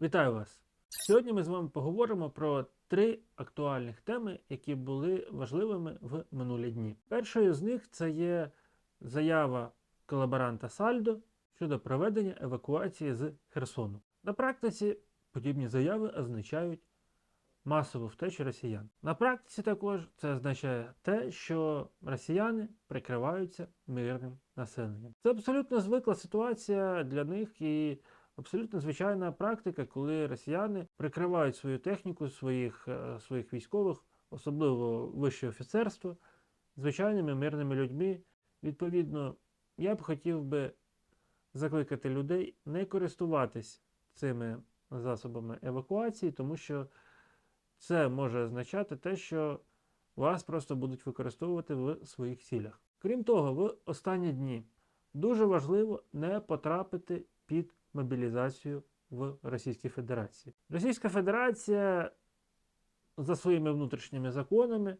Вітаю вас! Сьогодні ми з вами поговоримо про три актуальних теми, які були важливими в минулі дні. Першою з них це є заява колаборанта Сальдо щодо проведення евакуації з Херсону. На практиці подібні заяви означають масову втечу росіян. На практиці також це означає те, що росіяни прикриваються мирним населенням. Це абсолютно звикла ситуація для них і абсолютно звичайна практика, коли росіяни прикривають свою техніку, своїх, е, своїх військових, особливо вище офіцерство, звичайними мирними людьми. Відповідно, я б хотів би закликати людей не користуватись цими засобами евакуації, тому що це може означати те, що вас просто будуть використовувати в своїх цілях. Крім того, в останні дні дуже важливо не потрапити під мобілізацію в Російській Федерації. Російська Федерація за своїми внутрішніми законами,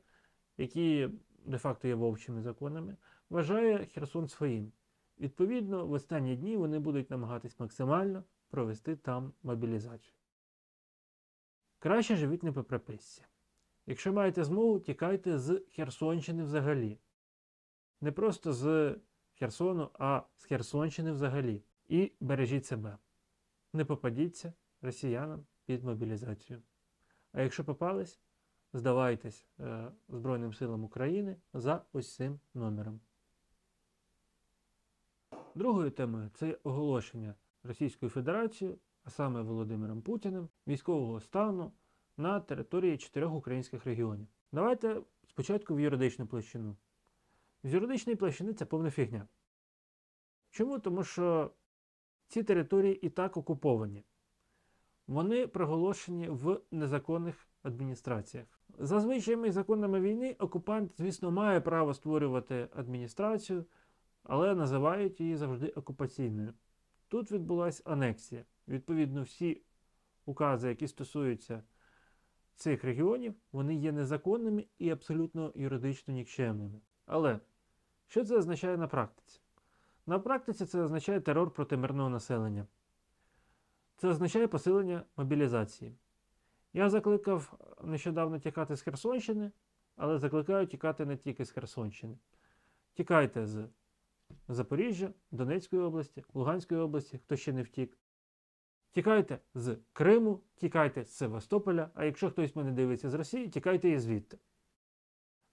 які де-факто є вовчими законами, вважає Херсон своїм. Відповідно, в останні дні вони будуть намагатись максимально провести там мобілізацію. Краще живіть не по приписці. Якщо маєте змогу, тікайте з Херсонщини взагалі. Не просто з Херсону, а з Херсонщини взагалі. І бережіть себе. Не попадіться росіянам під мобілізацію. А якщо попались, здавайтесь е, Збройним силам України за ось цим номером. Другою темою це оголошення Російською Федерацією, а саме Володимиром Путіним, військового стану на території чотирьох українських регіонів. Давайте спочатку в юридичну площину. З юридичної площини це повна фігня. Чому? Тому що ці території і так окуповані. Вони проголошені в незаконних адміністраціях. За звичайними законами війни окупант, звісно, має право створювати адміністрацію, але називають її завжди окупаційною. Тут відбулася анексія. Відповідно, всі укази, які стосуються цих регіонів, вони є незаконними і абсолютно юридично нікчемними. Але що це означає на практиці? На практиці це означає терор проти мирного населення. Це означає посилення мобілізації. Я закликав нещодавно тікати з Херсонщини, але закликаю тікати не тільки з Херсонщини. Тікайте з Запоріжжя, Донецької області, Луганської області, хто ще не втік. Тікайте з Криму, тікайте з Севастополя, а якщо хтось мене дивиться з Росії, тікайте і звідти.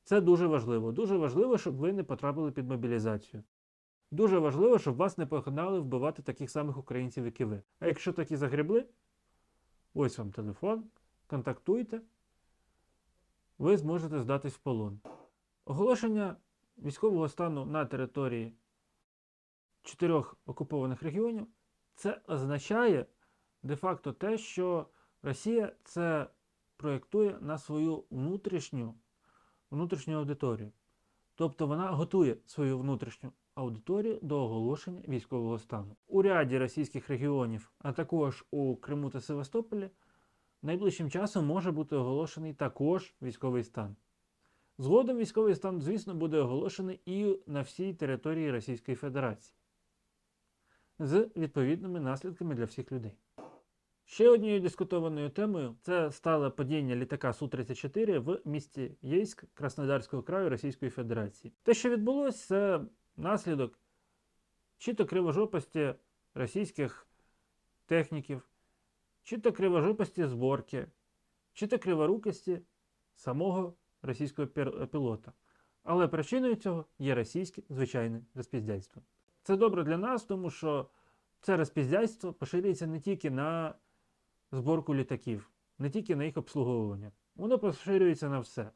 Це дуже важливо. Дуже важливо, щоб ви не потрапили під мобілізацію. Дуже важливо, щоб вас не погнали вбивати таких самих українців, як і ви. А якщо такі загребли, ось вам телефон, контактуйте, ви зможете здатись в полон. Оголошення військового стану на території чотирьох окупованих регіонів це означає де-факто те, що Росія це проєктує на свою внутрішню, внутрішню аудиторію. Тобто вона готує свою внутрішню аудиторію до оголошення військового стану. У ряді російських регіонів, а також у Криму та Севастополі, найближчим часом може бути оголошений також військовий стан. Згодом військовий стан, звісно, буде оголошений і на всій території Російської Федерації з відповідними наслідками для всіх людей. Ще однією дискутованою темою це стало падіння літака Су-34 в місті Єйськ Краснодарського краю Російської Федерації. Те, що відбулося, це наслідок чи то кривожопості російських техніків, чи то кривожопості зборки, чи то криворукості самого російського пілота. Але причиною цього є російське звичайне розпіздяйство. Це добре для нас, тому що це розпіздяйство поширюється не тільки на зборку літаків, не тільки на їх обслуговування. Воно поширюється на все.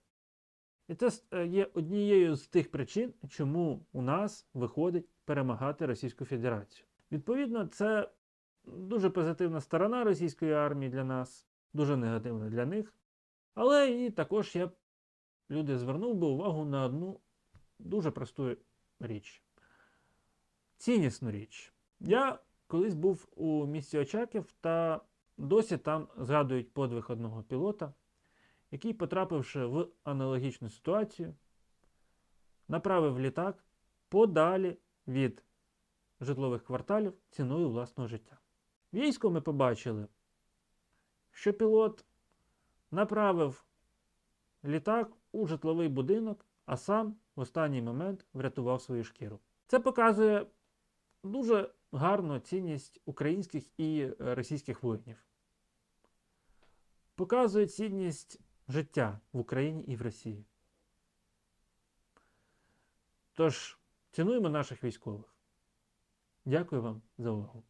І це є однією з тих причин, чому у нас виходить перемагати Російську Федерацію. Відповідно, це дуже позитивна сторона російської армії для нас, дуже негативна для них. Але і також я люди звернув би увагу на одну дуже просту річ. Ціннісну річ. Я колись був у місті Очаків та досі там згадують подвиг одного пілота, який, потрапивши в аналогічну ситуацію, направив літак подалі від житлових кварталів ціною власного життя. В Єйську ми побачили що пілот направив літак у житловий будинок, а сам в останній момент врятував свою шкіру. Це показує дуже гарну цінність українських і російських воїнів. Показує цінність життя в Україні і в Росії. Тож, цінуємо наших військових. Дякую вам за увагу.